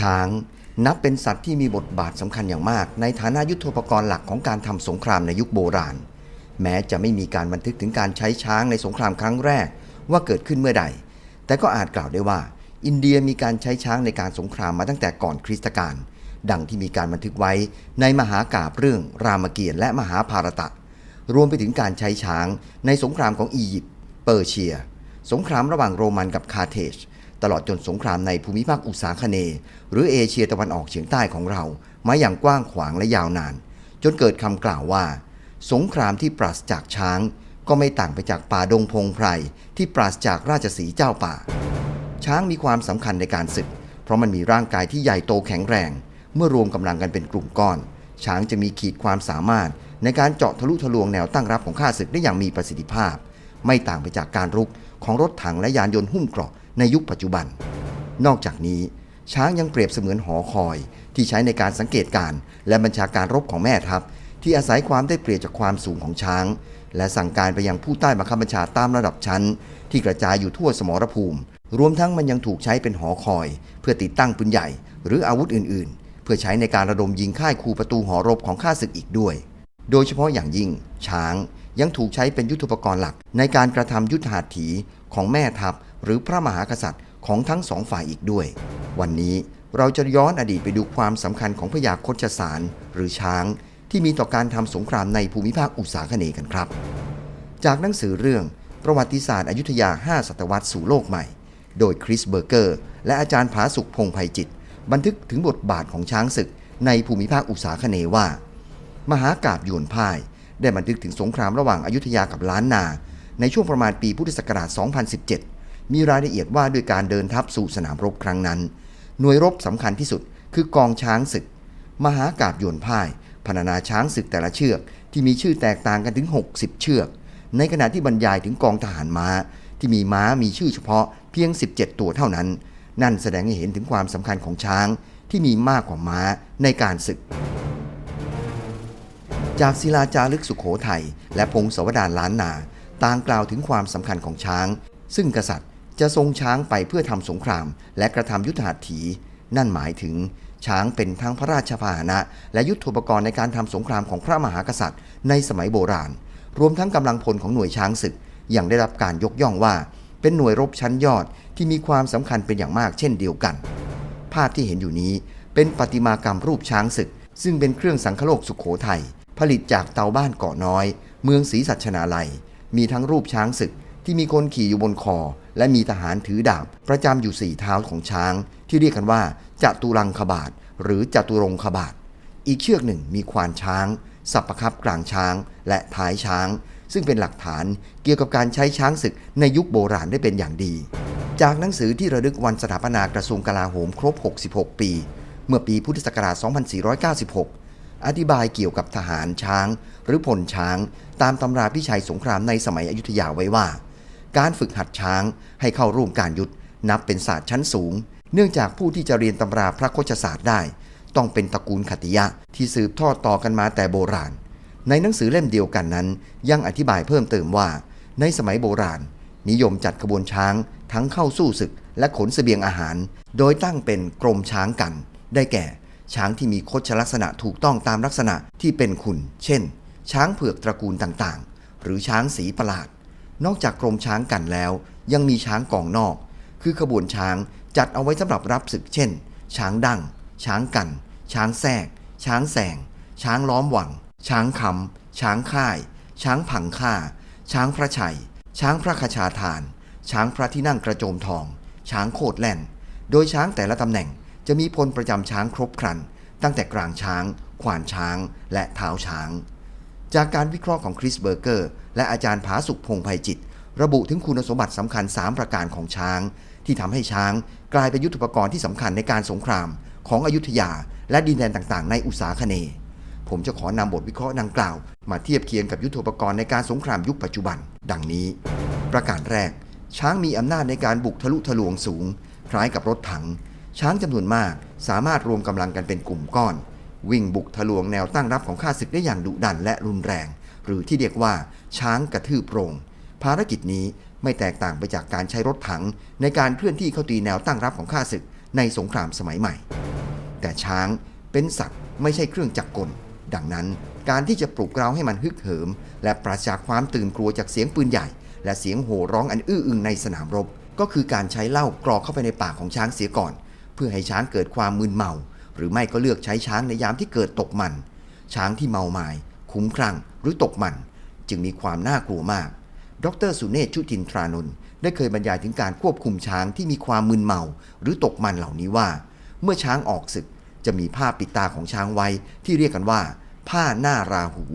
ช้าง นับเป็นสัตว์ที่มีบทบาทสำคัญอย่างมาก ในฐานะยุทธปกรณ์หลักของการทำสงครามในยุคโบราณ แม้จะไม่มีการบันทึกถึงการใช้ช้างในสงครามครั้งแรกว่าเกิดขึ้นเมื่อใด แต่ก็อาจกล่าวได้ว่า อินเดียมีการใช้ช้างในการสงครามมาตั้งแต่ก่อนคริสตกาลดังที่มีการบันทึกไว้ในมหากาพย์เรื่องรามเกียรติและมหาภารตะ รวมไปถึงการใช้ช้างในสงครามของอียิปต์เปอร์เซีย สงครามระหว่างโรมันกับคาร์เทจ ตลอดจนสงครามในภูมิภาคอุษาคเน หรือเอเชียตะวันออกเฉียงใต้ของเรา มาอย่างกว้างขวางและยาวนาน จนเกิดคำกล่าวว่า สงครามที่ปราศจากช้าง ก็ไม่ต่างไปจากป่าดงพงไพรที่ปราศจากราชสีเจ้าป่า ช้างมีความสำคัญในการศึก เพราะมันมีร่างกายที่ใหญ่โตแข็งแรง เมื่อรวมกำลังกันเป็นกลุ่มก้อน ช้างจะมีขีดความสามารถ ในการเจาะทะลุทะลวงแนวตั้งรับของข้าศึกได้อย่างมีประสิทธิภาพ ไม่ต่างไปจากการรุกของรถถังและยานยนต์หุ้มเกราะ ในยุคปัจจุบัน นอกจากนี้ ช้างยังเปรียบเสมือนหอคอย ที่ใช้ในการสังเกตการณ์และบัญชาการรบของแม่ทัพ ที่อาศัยความได้เปรียบจากความสูงของช้าง และสั่งการไปยังผู้ใต้บังคับบัญชาตามระดับชั้น ที่กระจายอยู่ทั่วสมรภูมิ รวมทั้งมันยังถูกใช้เป็นหอคอย เพื่อติดตั้งปืนใหญ่ หรืออาวุธอื่น ๆ เพื่อใช้ในการระดมยิงค่ายคูประตูหอรบของข้าศึกอีกด้วย โดยเฉพาะอย่างยิ่งช้าง ยังถูกใช้เป็นยุทธปกรณ์หลัก ในการกระทำยุทธหัตถีของแม่ทัพหรือพระมหากษัตริย์ของทั้งสองฝ่ายอีกด้วย วันนี้เราจะย้อนอดีตไปดูความสำคัญของพญาโคชสารหรือช้าง ที่มีต่อการทำสงครามในภูมิภาคอุษาคเนกันครับ จากหนังสือเรื่องประวัติศาสตร์อยุธยา 5 ศตวรรษสู่โลกใหม่ โดยคริสเบอร์เกอร์ และอาจารย์ผาสุขพงษ์ภัยจิต บันทึกถึงบทบาทของช้างศึกในภูมิภาคอุษาคเนว่า มหากาบยวนพ่าย ได้บันทึกถึงสงครามระหว่างอายุธยากับล้านนา ในช่วงประมาณปีพุทธศักราช 2017 มีรายละเอียดว่าด้วยการเดินทัพสู่สนามรบครั้งนั้น หน่วยรบสำคัญที่สุด คือกองช้างศึก มหากาบยนพ่ายพรรณนาช้างศึกแต่ละเชือก ที่มีชื่อแตกต่างกันถึง 60 เชือก ในขณะที่บรรยายถึงกองทหารม้า ที่มีม้ามีชื่อเฉพาะเพียง 17 ตัวเท่านั้น นั่นแสดงให้เห็นถึงความสำคัญของช้างที่มีมากกว่าม้าในการศึก จากศิลาจารึกสุขโขทัยและพงศาวดารล้านนา ต่างกล่าวถึงความสำคัญของช้าง ซึ่งกษัตริย์จะทรงช้างไปเพื่อทำสงคราม และกระทำยุทธหัตถี นั่นหมายถึง ช้างเป็นทั้งพระราชพาหนะ และยุทโธปกรณ์ในการทำสงครามของพระมหากษัตริย์ ในสมัยโบราณ รวมทั้งกำลังพลของหน่วยช้างศึกยังได้รับการยกย่องว่า เป็นหน่วยรบชั้นยอดที่มีความสำคัญเป็นอย่างมากเช่นเดียวกัน ภาพที่เห็นอยู่นี้เป็นประติมากรรมรูปช้างศึก ซึ่งเป็นเครื่องสังคโลกสุขโขทัย ผลิตจากเตาบ้านเกาะน้อย เมืองศรีสัชนาลัย มีทั้งรูปช้างศึกที่มีคนขี่อยู่บนคอ และมีทหารถือดาบ ประจำอยู่สี่เท้าของช้าง ที่เรียกกันว่าจัตุรังคบาทหรือจัตุรงคบาทอีกเชือกหนึ่งมีควานช้าง สับประคับกลางช้างและท้ายช้าง ซึ่งเป็นหลักฐานเกี่ยวกับการใช้ช้างศึกในยุคโบราณได้เป็นอย่างดี จากหนังสือที่ระลึกวันสถาปนากระทรวงกลาโหมครบ 66 ปี เมื่อปีพุทธศักราช 2496 อธิบายเกี่ยวกับทหารช้าง หรือพลช้าง ตามตำราพิชัยสงครามในสมัยอยุธยาไว้ว่า การฝึกหัดช้างให้เข้าร่วมการยุทธนับเป็นศาสตร์ชั้นสูง เนื่องจากผู้ที่จะเรียนตำราพระโคชศาสตร์ได้ ต้องเป็นตระกูลขติยะที่สืบทอดต่อกันมาแต่โบราณ ในหนังสือเล่มเดียวกันนั้น ยังอธิบายเพิ่มเติมว่า ในสมัยโบราณ นิยมจัดขบวนช้างทั้งเข้าสู้ศึกและขนเสบียงอาหาร โดยตั้งเป็นกรมช้างกัน ได้แก่ ช้างที่มีโคชลักษณะถูกต้องตามลักษณะที่เป็นคุณ เช่น ช้างเผือกตระกูลต่างๆ หรือช้างสีประหลาด นอกจากกรมช้างกันแล้ว ยังมีช้างกองนอก คือขบวนช้างจัดเอาไว้สำหรับรับศึกเช่น ช้างดั้ง ช้างกัน ช้างแทกช้างแสง ช้างล้อมหวัง ช้างคำช้างค่าย ช้างผังค่า ช้างพระชัย ช้างพระคชาทาน ช้างพระที่นั่งกระโจมทอง ช้างโคดแล่น โดยช้างแต่ละตำแหน่ง จะมีพลประจำช้างครบครัน ตั้งแต่กลางช้าง ขวานช้าง และเท้าช้าง จากการวิเคราะห์ของคริสเบอร์เกอร์ และอาจารย์ผาสุขพงษ์ภัยจิต ระบุถึงคุณสมบัติสำคัญ 3 ประการของช้าง ที่ทำให้ช้างกลายเป็นยุทธปกรณ์ที่สำคัญในการสงคราม ของอยุธยา และดินแดนต่างๆ ในอุษาคเนย์ผมจะขอนำบทวิเคราะห์ดังกล่าว มาเทียบเคียงกับยุทธปกรณ์ในการสงครามยุคปัจจุบัน ดังนี้ ประการแรก ช้างมีอำนาจในการบุกทะลุทะลวงสูง คล้ายกับรถถัง ช้างจำนวนมากสามารถรวมกำลังกันเป็นกลุ่มก้อน วิ่งบุกทะลวงแนวตั้งรับของข้าศึกได้อย่างดุดันและรุนแรง หรือที่เรียกว่า ช้างกระทืบโรงภารกิจนี้ไม่แตกต่างไปจากการใช้รถถัง ในการเคลื่อนที่เข้าตีแนวตั้งรับของข้าศึกในสงครามสมัยใหม่ แต่ช้างเป็นสัตว์ไม่ใช่เครื่องจักรกล ดังนั้นการที่จะปลุกเราให้มันฮึกเหิม และปราศจากความตื่นกลัวจากเสียงปืนใหญ่ และเสียงโห่ร้องอันอื้ออึงในสนามรบ ก็คือการใช้เหล้ากรอกเข้าไปในปากของช้างเสียก่อน เพื่อให้ช้างเกิดความมึนเมา หรือไม่ก็เลือกใช้ช้างในยามที่เกิดตกมัน ช้างที่เมาหมายคุ้มครั่งหรือตกมัน จึงมีความน่ากลัวมาก ดรสุเนศชุตินทรานนท์ได้เคยบรรยายถึงการควบคุมช้างที่มีความมึนเมา หรือตกมันเหล่านี้ว่า เมื่อช้างออกศึกจะมีผ้าปิดตาของช้างไว้ที่เรียกกันว่า ผ้าหน้าราหู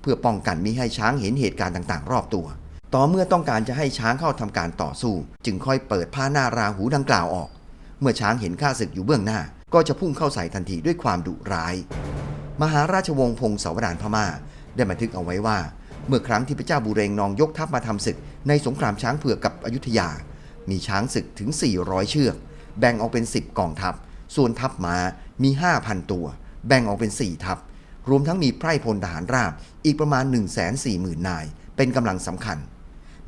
เพื่อป้องกันมิให้ช้างเห็นเหตุการณ์ต่างๆ รอบตัว ต่อเมื่อต้องการจะให้ช้างเข้าทำการต่อสู้ จึงค่อยเปิดผ้าหน้าราหูดังกล่าวออก เมื่อช้างเห็นข้าศึกอยู่เบื้องหน้า ก็จะพุ่งเข้าใส่ทันทีด้วยความดุร้าย มหาราชวงศ์พงศาวดารพม่า ได้บันทึกเอาไว้ว่า เมื่อครั้งที่พระเจ้าบุเรงนองยกทัพมาทำศึก ในสงครามช้างเผือกกับอยุธยา มีช้างศึกถึง 400 เชือก แบ่งออกเป็น 10กองทัพ ส่วนทัพม้ามี 5,000 ตัว แบ่งออกเป็น 4 ทัพ รวมทั้งมีไพร่พลทหารราบอีกประมาณ 140,000 นาย เป็นกำลังสำคัญ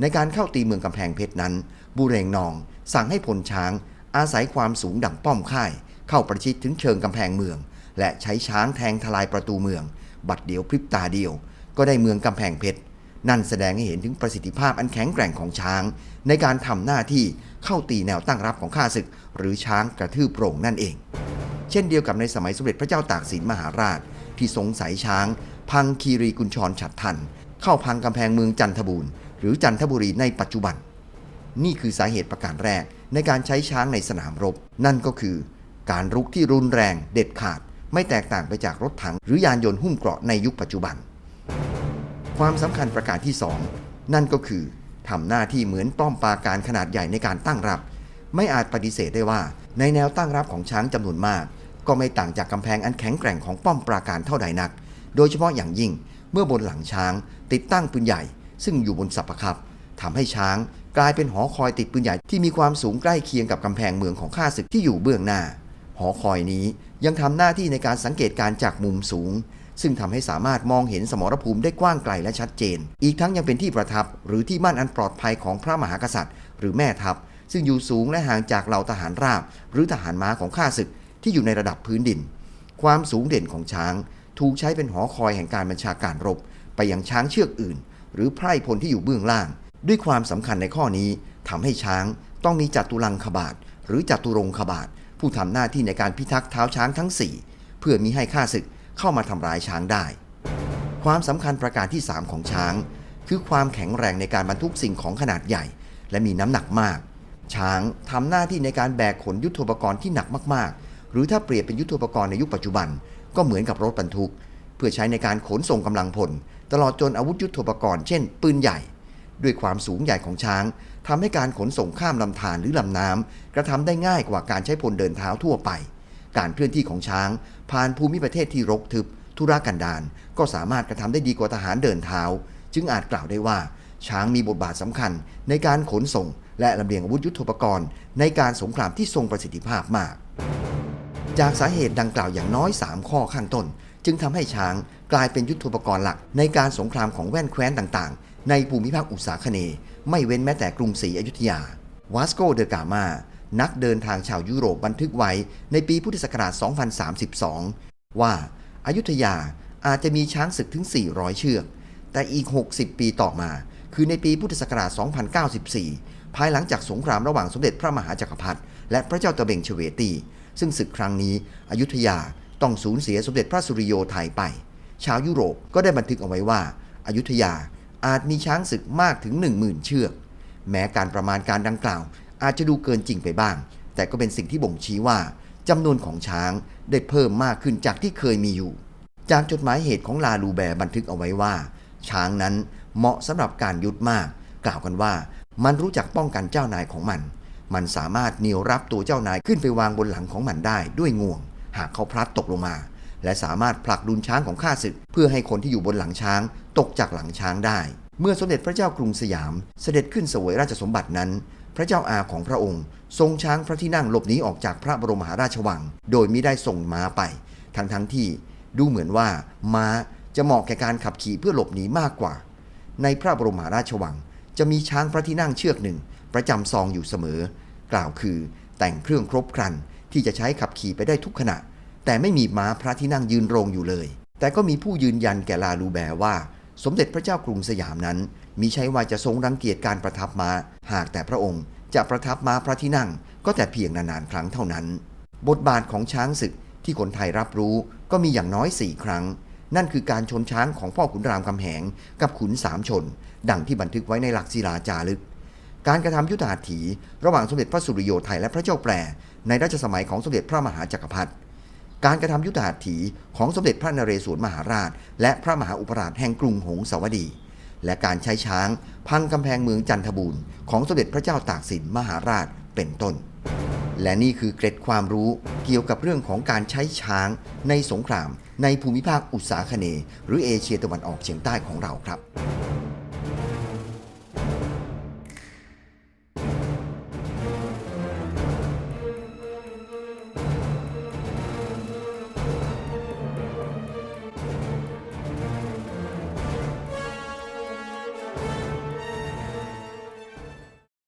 ในการเข้าตีเมืองกำแพงเพชรนั้น บุเรงนองสั่งให้พลช้าง อาศัยความสูงดั่งป้อมค่าย เข้าประชิดถึงเชิงกำแพงเมือง และใช้ช้างแทงทลายประตูเมือง บัดเดียวพริบตาเดียว ก็ได้เมืองกำแพงเพชรนั่นแสดงให้เห็นถึงประสิทธิภาพอันแข็งแกร่งของช้าง ในการทำหน้าที่เข้าตีแนวตั้งรับของข้าศึก หรือช้างกระทืบโปร่งนั่นเอง เช่นเดียวกับในสมัยสมเด็จพระเจ้าตากสินมหาราช ที่ทรงสายช้าง พังคีรีกุญชรฉัดทัน เข้าพังกำแพงเมืองจันทบูรณ์หรือจันทบุรีในปัจจุบัน นี่คือสาเหตุประการแรก ในการใช้ช้างในสนามรบ นั่นก็คือ การรุกที่รุนแรงเด็ดขาด ไม่แตกต่างไปจากรถถังหรือยานยนต์หุ้มเกราะในยุคปัจจุบัน ความสำคัญประการที่ 2 นั่นก็คือทำหน้าที่เหมือนป้อมปราการขนาดใหญ่ในการตั้งรับ ไม่อาจปฏิเสธได้ว่า ในแนวตั้งรับของช้างจำนวนมาก ก็ไม่ต่างจากกำแพงอันแข็งแกร่งของป้อมปราการเท่าใดนัก โดยเฉพาะอย่างยิ่งเมื่อบนหลังช้าง ติดตั้งปืนใหญ่ ซึ่งอยู่บนสับปะคับทำให้ช้าง กลายเป็นหอคอยติดปืนใหญ่ที่มีความสูงใกล้เคียงกับกำแพงเมืองของข้าศึกที่อยู่เบื้องหน้า หอคอยนี้ยังทำหน้าที่ในการสังเกตการณ์จากมุมสูง ซึ่งทำให้สามารถมองเห็นสมรภูมิได้กว้างไกลและชัดเจน อีกทั้งยังเป็นที่ประทับหรือที่มั่นอันปลอดภัยของพระมหากษัตริย์ หรือแม่ทัพ ซึ่งอยู่สูงและห่างจากเหล่าทหารราบ หรือทหารม้าของข้าศึกที่อยู่ในระดับพื้นดิน ความสูงเด่นของช้าง ถูกใช้เป็นหอคอยแห่งการบัญชาการรบ ไปยังช้างเชือกอื่น หรือไพร่พลที่อยู่เบื้องล่าง ด้วยความสำคัญในข้อนี้ทำให้ช้างต้องมีจัตุรังคบาท หรือจัตุรงคบาท ผู้ทำหน้าที่ในการพิทักษ์เท้าช้างทั้ง 4 เพื่อมิให้ข้าศึกเข้ามาทำร้ายช้างได้ ความสำคัญประการที่ 3 ของช้าง คือความแข็งแรงในการบรรทุกสิ่งของขนาดใหญ่ และมีน้ำหนักมาก ช้างทำหน้าที่ในการแบกขนยุทโธปกรณ์ที่หนักมากๆ หรือถ้าเปรียบเป็นยุทโธปกรณ์ในยุคปัจจุบัน ก็เหมือนกับรถบรรทุก เพื่อใช้ในการขนส่งกำลังพล ตลอดจนอาวุธยุทโธปกรณ์เช่น ปืนใหญ่ ด้วยความสูงใหญ่ของช้างทำให้การขนส่งข้ามลำธารหรือลำน้ำกระทำได้ง่ายกว่าการใช้พลเดินเท้าทั่วไป การเคลื่อนที่ของช้าง ผ่านภูมิประเทศที่รกทึบ ธุรกันดารก็สามารถกระทำได้ดีกว่าทหารเดินเท้า จึงอาจกล่าวได้ว่า ช้างมีบทบาทสำคัญในการขนส่ง และลำเลียงอาวุธยุทโธปกรณ์ ในการสงครามที่ทรงประสิทธิภาพมาก จากสาเหตุดังกล่าวอย่างน้อย 3 ข้อข้างต้น จึงทำให้ช้างกลายเป็นยุทโธปกรณ์หลักในการสงครามของแว่นแคว้นต่างๆ ในภูมิภาคอุษาคเนย์ไม่เว้นแม้แต่กรุงศรีอยุธยาวาสโกเดกามานักเดินทางชาวยุโรปบันทึกไว้ในปีพุทธศักราช 2032 ว่าอายุทยาอาจจะมีช้างศึกถึง 400 เชือก แต่อีก 60 ปีต่อมา คือในปีพุทธศักราช 2094 ภายหลังจากสงครามระหว่างสมเด็จพระมหาจักรพรรดิและพระเจ้าตะเบงเฉวตี ซึ่งศึกครั้งนี้อยุธยาต้องสูญเสียสมเด็จพระสุริโยไทยไป ชาวยุโรปก็ได้บันทึกเอาไว้ว่าอายุธยา อาจมีช้างศึกมากถึง 10,000 เชือก แม้การประมาณการดังกล่าว อาจจะดูเกินจริงไปบ้าง แต่ก็เป็นสิ่งที่บ่งชี้ว่าจำนวนของช้างได้เพิ่มมากขึ้นจากที่เคยมีอยู่ จากจดหมายเหตุของลาลูแบร์บันทึกเอาไว้ว่า ช้างนั้นเหมาะสำหรับการยุดมาก กล่าวกันว่ามันรู้จักป้องกันเจ้านายของมัน มันสามารถเหนี่ยวรับตัวเจ้านายขึ้นไปวางบนหลังของมันได้ด้วยงวง หากเขาพลัดตกลงมา และสามารถผลักดุนช้างของข้าศึก เพื่อให้คนที่อยู่บนหลังช้าง ตกจากหลังช้างได้ เมื่อสมเด็จพระเจ้ากรุงสยามเสด็จขึ้นเสวยราชสมบัตินั้น พระเจ้าอาของพระองค์ ทรงช้างพระที่นั่งหลบหนีออกจากพระบรมมหาราชวัง โดยมิได้ส่งม้าไป ทั้งทั้งที่ดูเหมือนว่าม้าจะเหมาะแก่การขับขี่เพื่อหลบหนีมากกว่า ในพระบรมมหาราชวัง จะมีช้างพระที่นั่งเชือกหนึ่ง ประจำซองอยู่เสมอ กล่าวคือแต่งเครื่องครบครันที่จะใช้ขับขี่ไปได้ทุกขณะ แต่ไม่มีม้าพระที่นั่งยืนโรงอยู่เลย แต่ก็มีผู้ยืนยันแก่ลาลูแบร์ว่า สมเด็จพระเจ้ากรุงสยามนั้นมิใช่ว่าจะทรงรังเกียจการประทับม้า หากแต่พระองค์จะประทับม้าพระที่นั่ง ก็แต่เพียงนานๆครั้งเท่านั้น บทบาทของช้างศึกที่คนไทยรับรู้ก็มีอย่างน้อย4ครั้ง นั่นคือการชนช้างของพ่อขุนรามคำแหง กับขุนสามชน ดังที่บันทึกไว้ในหลักศิลาจารึก การกระทำยุทธหัตถี ระหว่างสมเด็จพระสุริโยไทยและพระเจ้าแปรในรัชสมัยของสมเด็จพระมหาจักรพรรดิ การกระทำยุทธหัตถีของสมเด็จพระนเรศวรมหาราช และพระมหาอุปราชแห่งกรุงหงสาวดี และการใช้ช้างพังกำแพงเมืองจันทบูรณ์ของสมเด็จพระเจ้าตากสินมหาราชเป็นต้น และนี่คือเกร็ดความรู้เกี่ยวกับเรื่องของการใช้ช้างในสงคราม ในภูมิภาคอุตสาคเน หรือเอเชียตะวันออกเฉียงใต้ของเราครับ